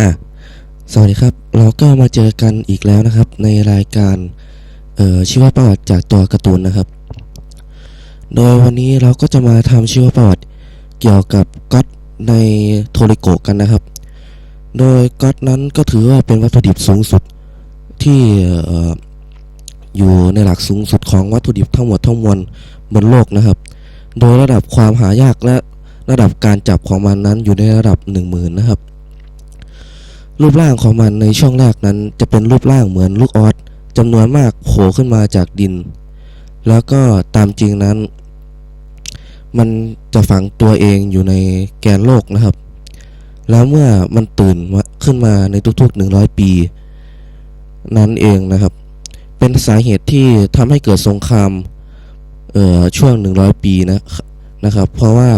อะสวัสดีครับ เราก็มาเจอกันอีกแล้วนะครับ ในรายการเอ่อชีวประวัติจากตัวการ์ตูนนะครับ โดยวันนี้เราก็จะมาทำชีวประวัติเกี่ยวกับก๊อตในโทริโกกันนะครับ โดยก๊อตนั้นก็ถือว่าเป็นวัตถุดิบสูงสุดที่อออยู่ในหลักสูงสุดของวัตถุดิบทั้งหมดทั้งมวลบนโลกนะครับ โดยระดับความหายากและระดับการจับของมันนั้นอยู่ในระดับหนึ่งหมื่นนะครับ รูปร่างของมันในช่วงแรกนั้นจะเป็นรูปร่างเหมือนลูกออสจำนวนมากโผล่ขึ้นมาจากดิน แล้วก็ตามจริงนั้น มันจะฝังตัวเองอยู่ในแกนโลกนะครับ แล้วเมื่อมันตื่นมาขึ้นมาในทุกๆ 100 ปี นั้นเองนะครับ เป็นสาเหตุที่ทำให้เกิดสงครามเอ่อช่วง 100 ปีนะนะครับ เพราะว่า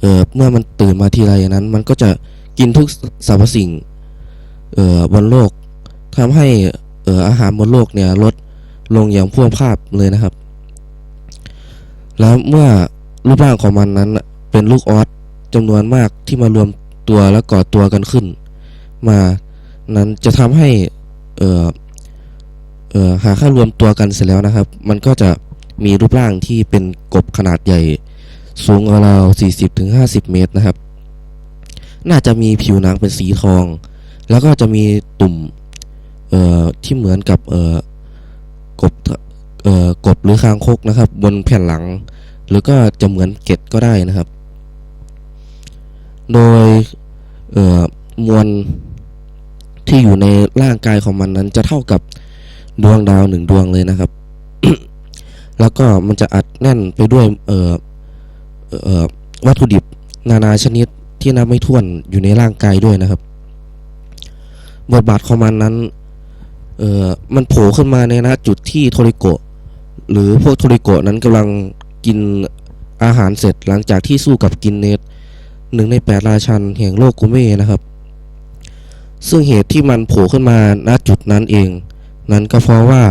เอ่อเมื่อมันตื่นมาทีไรนั้น มันก็จะ กินทุกสรรพสิ่งเอ่อบนโลกทำให้เอ่ออาหารบนโลกเนี่ยลดลงอย่างพรวดพาดเลยนะครับ แล้วเมื่อรูปร่างของมันนั้นเป็นลูกออสจำนวนมากที่มารวมตัวและก่อตัวกันขึ้น มานั้นจะทำให้เอ่อเอ่อหาค่ารวมตัวกันเสร็จแล้วนะครับ มันก็จะมีรูปร่างที่เป็นกบขนาดใหญ่ สูงราวๆ40-50 เมตรนะครับ น่าจะมีผิวหนังเป็นสีทอง แล้วก็จะมีตุ่มเอ่อที่เหมือนกับเอ่อกบเอ่อกบหรือคางคกนะครับ บนแผ่นหลัง หรือก็จะเหมือนเกล็ดก็ได้นะครับ โดยเอ่อมวลที่อยู่ในร่างกายของมันนั้นจะเท่ากับดวงดาวหนึ่งดวงเลยนะครับ แล้วก็มันจะอัดแน่นไปด้วยเอ่อเอ่อวัตถุดิบนานาชนิด ที่นับไม่ถ้วนอยู่ในร่างกายด้วยนะครับ บทบาทของมันนั้น เอ่อ มันโผล่ขึ้นมาในณจุดที่โทริโกะ หรือพวกโทริโกะนั้นกำลังกินอาหารเสร็จหลังจากที่สู้กับกินเนตหนึ่งในแปดราชันแห่งโลกกุเม่นะครับ ซึ่งเหตุที่มันโผล่ขึ้นมาณจุดนั้นเอง นั้นก็เพราะว่า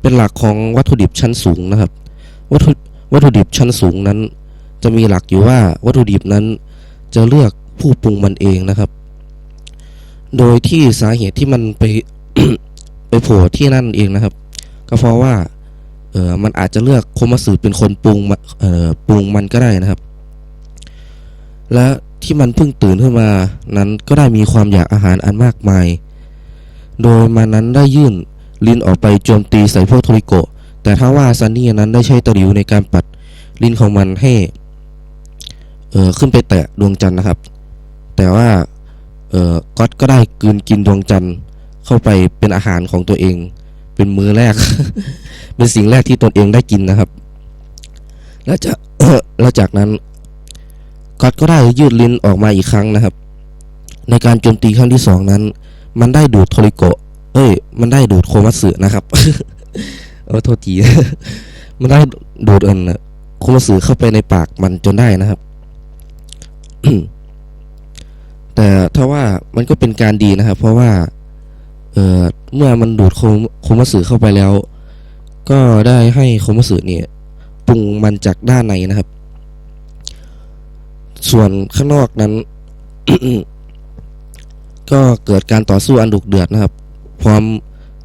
เป็นหลักของวัตถุดิบชั้นสูงนะครับ วัตถุวัตถุดิบชั้นสูงนั้น จะมีหลักอยู่ว่าวัตถุดิบนั้น จะเลือกผู้ปรุงมันเองนะครับ โดยที่สาเหตุที่มันไปไปโผล่ที่นั่นเองนะครับ ก็เพราะว่าเออมันอาจจะเลือกโคมาสึเป็นคนปรุงเอ่อปรุงมันก็ได้นะครับ และที่มันเพิ่งตื่นขึ้นมานั้นก็ได้มีความอยากอาหารอันมากมาย โดยมันนั้นได้ยื่นลิ้นออกไปโจมตีใส่พวกโทริโกะแต่ถ้าว่าซันนี่นั้นได้ใช้ตะหลิวในการปัดลิ้นของมันให้ เออขึ้นไปแตะดวงจันทร์นะครับ แต่ว่าเออก๊อตก็ได้กืนกินดวงจันทร์เข้าไปเป็นอาหารของตัวเอง เป็นมื้อแรก เป็นสิ่งแรกที่ตนเองได้กินนะครับ แล้วจากแล้วจากนั้นก๊อตก็ได้ยืดลิ้นออกมาอีกครั้งนะครับ ในการโจมตีครั้งที่สองนั้น มันได้ดูดโทริโกะเอ้ย มันได้ดูดโคมัสึนะครับเออโทษทีมันได้ดูดเอินโคมัสึเข้าไปในปากมันจนได้นะครับ แต่ถ้าว่ามันก็เป็นการดีนะครับ เพราะว่า เอ่อเมื่อมันดูดโคมโคมัตสึเข้าไปแล้ว ก็ได้ให้โคมัตสึเนี่ยปรุงมันจากด้านในนะครับ ส่วนข้างนอกนั้น ก็เกิดการต่อสู้อันดุเดือดนะครับ พร้อม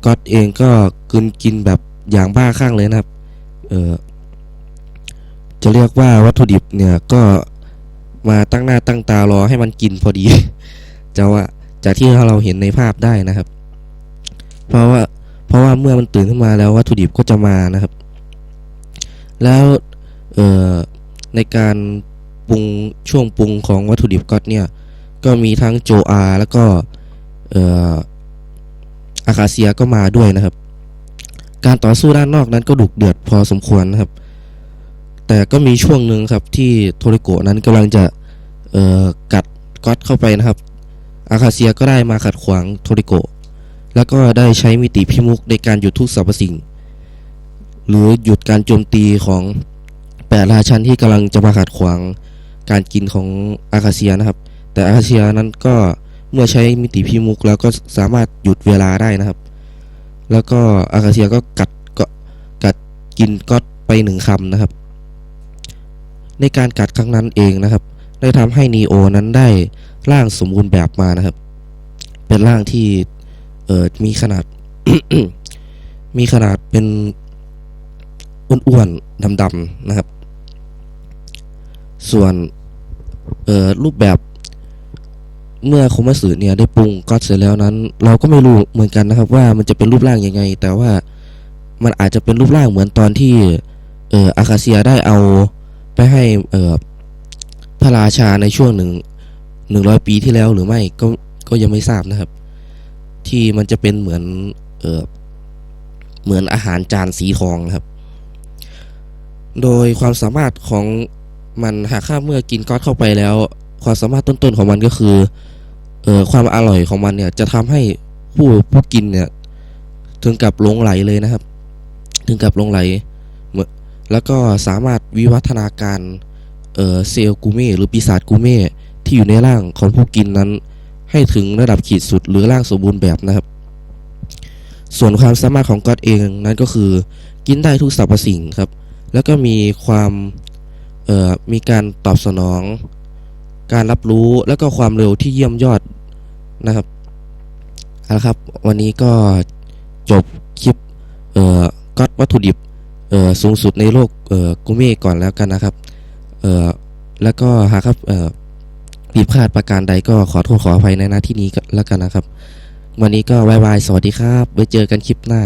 ก็อตเองก็กลืนกินแบบอย่างบ้าคลั่งเลยนะครับ เออจะเรียกว่าวัตถุดิบเนี่ยก็ มาตั้งหน้าตั้งตารอให้มันกินพอดีจะว่าจากที่เราเห็นในภาพได้นะครับ เพราะว่าเพราะว่าเมื่อมันตื่นขึ้นมาแล้ววัตถุดิบก็จะมานะครับ แล้วเอ่อในการปรุงช่วงปรุงของวัตถุดิบก็เนี่ยก็มีทั้งโจอาแล้วก็เอ่ออาคาเซียก็มาด้วยนะครับ การต่อสู้ด้านนอกนั้นก็ดุเดือดพอสมควรนะครับ แต่ก็มีช่วงหนึ่งครับที่โทริโกะนั้นกำลังจะเอ่อกัดก๊อตเข้าไปนะครับ อาคาเซียก็ได้มาขัดขวางโทริโกะแล้วก็ได้ใช้มิติพิมุกในการหยุดทุกสรรพสิ่ง หรือหยุดการโจมตีของแปดราชันที่กำลังจะมาขัดขวางการกินของอาคาเซียนะครับ แต่อาคาเซียนั้นก็เมื่อใช้มิติพิมุกแล้วก็สามารถหยุดเวลาได้นะครับ แล้วก็อาคาเซียก็กัดก็กัดกินก๊อตไปหนึ่งคำนะครับ ในการกัดครั้งนั้นเองนะครับ ได้ทำให้นีโอนั้นได้ร่างสมบูรณ์แบบมานะครับ เป็นร่างที่เออมีขนาด มีขนาดเป็นอ้วนๆดำๆนะครับ ส่วนรูปแบบเมื่อคมมัสึเนี่ยได้ปรุงก็เสร็จแล้วนั้น เราก็ไม่รู้เหมือนกันนะครับ ว่ามันจะเป็นรูปร่างยังไง แต่ว่ามันอาจจะเป็นรูปร่างเหมือนตอนที่เอออาคาเซียได้เอา ไปให้เอ่อพระราชาในช่วงหนึ่งหนึ่งร้อยปีที่แล้วหรือไม่ก็ก็ยังไม่ทราบนะครับ ที่มันจะเป็นเหมือนเอ่อเหมือนอาหารจานสีทองนะครับ โดยความสามารถของมันหากข้าเมื่อกินก๊อตเข้าไปแล้ว ความสามารถต้นๆของมันก็คือเอ่อความอร่อยของมันเนี่ยจะทำให้ผู้ผู้กินเนี่ย ถึงกับหลงไหลเลยนะครับ ถึงกับหลงไหล แล้วก็สามารถวิวัฒนาการเซลล์กูเม่หรือปีศาจกูเม่ที่อยู่ในร่างของผู้กินนั้น ให้ถึงระดับขีดสุดหรือร่างสมบูรณ์แบบนะครับ ส่วนความสามารถของก็อดเองนั้นก็คือ กินได้ทุกสรรพสิ่งครับ แล้วก็มีความมีการตอบสนอง การรับรู้แล้วก็ความเร็วที่เยี่ยมยอดนะครับเอาละครับ วันนี้ก็จบคลิปเอ่อก็อดวัตถุดิบ สูงสุดในโลกกูเม่ก่อนแล้วกันนะครับแล้วก็หากครับผิดพลาดประการใดก็ขอโทษขออภัยในหน้าที่นี้แล้วกันนะครับ วันนี้ก็บายบาย สวัสดีครับ ไว้เจอกันคลิปหน้า